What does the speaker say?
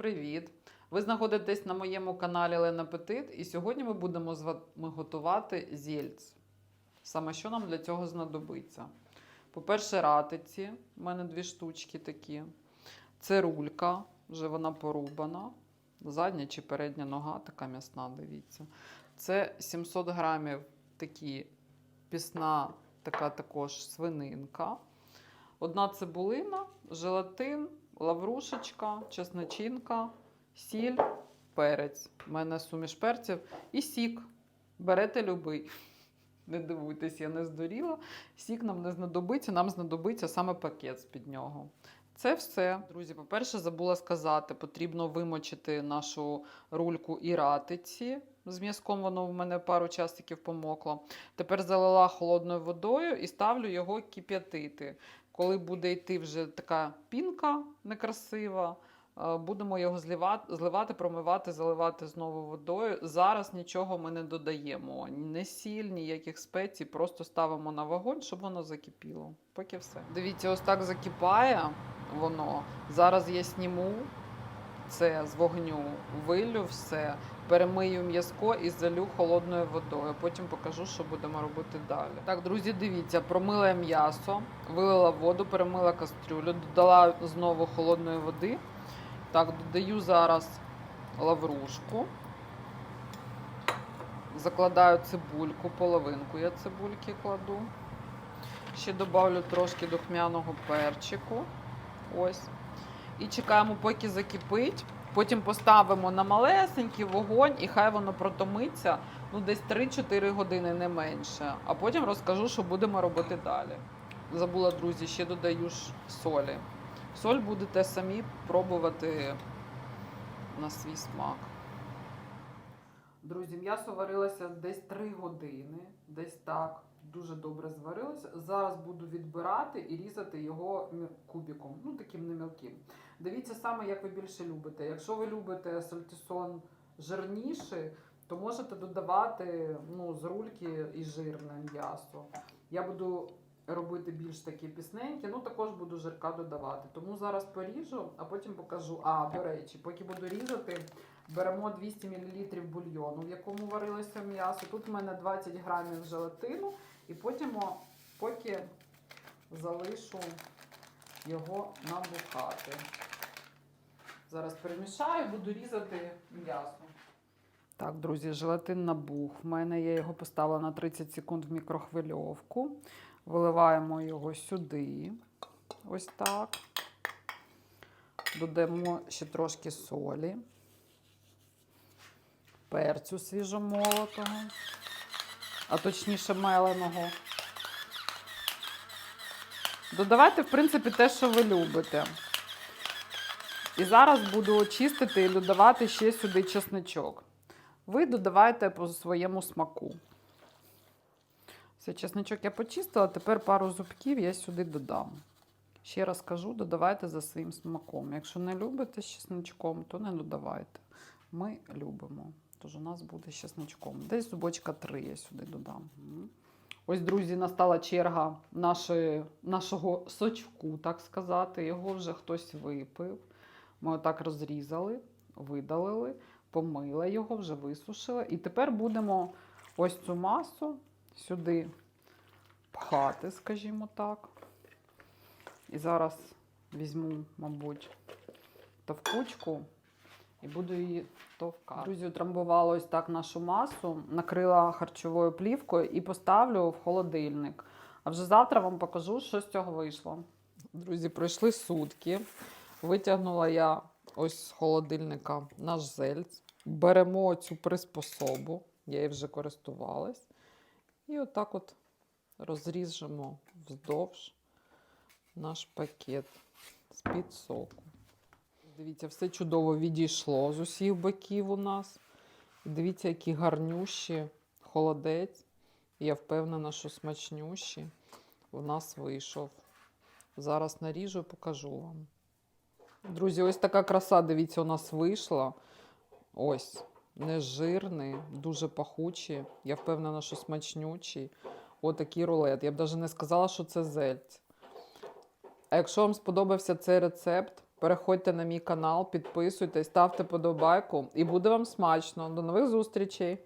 привіт! Ви знаходитесь на моєму каналі Лена Петит, і сьогодні ми будемо з вами готувати зільц. Саме що нам для цього знадобиться? По-перше, ратиці. У мене дві штучки такі. Це рулька, вже вона порубана. Задня чи передня нога, така м'ясна, дивіться. Це 700 грамів такі пісна, така також свининка. Одна цибулина, желатин, лаврушечка, чесночинка, сіль, перець. У мене суміш перців і сік. Берете любий. Не дивуйтесь, я не здуріла. Сік нам не знадобиться, нам знадобиться саме пакет з-під нього. Це все. Друзі, по-перше, забула сказати, потрібно вимочити нашу рульку і ратиці. З м'язком воно в мене пару часиків помокло. Тепер залила холодною водою і ставлю його кип'ятити. Коли буде йти вже така пінка некрасива, е, будемо його зливати, зливати, промивати, заливати знову водою. Зараз нічого ми не додаємо. Не сіль, ніяких спецій, просто ставимо на вогонь, щоб воно закипіло. Поки все. Дивіться, ось так закипає воно. Зараз я сніму це з вогню, вилю все, перемию м'язко і залю холодною водою. Потім покажу, що будемо робити далі. Так, друзі, дивіться, промила я м'ясо, вилила воду, перемила кастрюлю, додала знову холодної води. Так, додаю зараз лаврушку. Закладаю цибульку, половинку я цибульки кладу. Ще додавлю трошки духмяного перчику. Ось. І чекаємо, поки закипить. Потім поставимо на малесенький вогонь, і хай воно протомиться ну, десь 3-4 години, не менше. А потім розкажу, що будемо робити далі. Забула, друзі, ще додаю ж солі. Соль будете самі пробувати на свій смак. Друзі, м'ясо варилося десь 3 години, десь так. Дуже добре зварилося. Зараз буду відбирати і різати його кубиком, ну таким немілким. Дивіться саме, як ви більше любите. Якщо ви любите сальтісон жирніший, то можете додавати ну, з рульки і жирне м'ясо. Я буду робити більш такі пісненькі, ну також буду жирка додавати. Тому зараз поріжу, а потім покажу. А, до речі, поки буду різати, беремо 200 мл бульйону, в якому варилося м'ясо. Тут в мене 20 грамів желатину, і потім, поки залишу його набухати. Зараз перемішаю, буду різати м'ясо. Так, друзі, желатин набух. В мене я його поставила на 30 секунд в мікрохвильовку. Виливаємо його сюди. Ось так. Додаємо ще трошки солі, перцю свіжомолотого, а точніше меленого. Додавайте, в принципі, те, що ви любите. І зараз буду очистити і додавати ще сюди чесничок. Ви додавайте по своєму смаку. Все, чесничок я почистила, тепер пару зубків я сюди додам. Ще раз кажу, додавайте за своїм смаком. Якщо не любите з чесничком, то не додавайте. Ми любимо. Тож у нас буде з чесничком. Десь зубочка 3 я сюди додам. Ось, друзі, настала черга нашої, нашого сочку, так сказати. Його вже хтось випив. Ми отак розрізали, видалили, помила його, вже висушила. І тепер будемо ось цю масу сюди пхати, скажімо так. І зараз візьму, мабуть, товкучку і буду її товкати. Друзі, утрамбувала ось так нашу масу, накрила харчовою плівкою і поставлю в холодильник. А вже завтра вам покажу, що з цього вийшло. Друзі, пройшли сутки. Витягнула я ось з холодильника наш зельц. Беремо цю приспособу, я її вже користувалась. І отак от розріжемо вздовж наш пакет з-під соку. Дивіться, все чудово відійшло з усіх боків у нас. Дивіться, які гарнющі холодець. Я впевнена, що смачнющі у нас вийшов. Зараз наріжу і покажу вам. Друзі, ось така краса, дивіться, у нас вийшла. Ось, нежирний, дуже пахучий. Я впевнена, що смачнючий. Отакий рулет. Я б навіть не сказала, що це зельць. А якщо вам сподобався цей рецепт, Переходьте на мій канал, підписуйтесь, ставте подобайку і буде вам смачно. До нових зустрічей!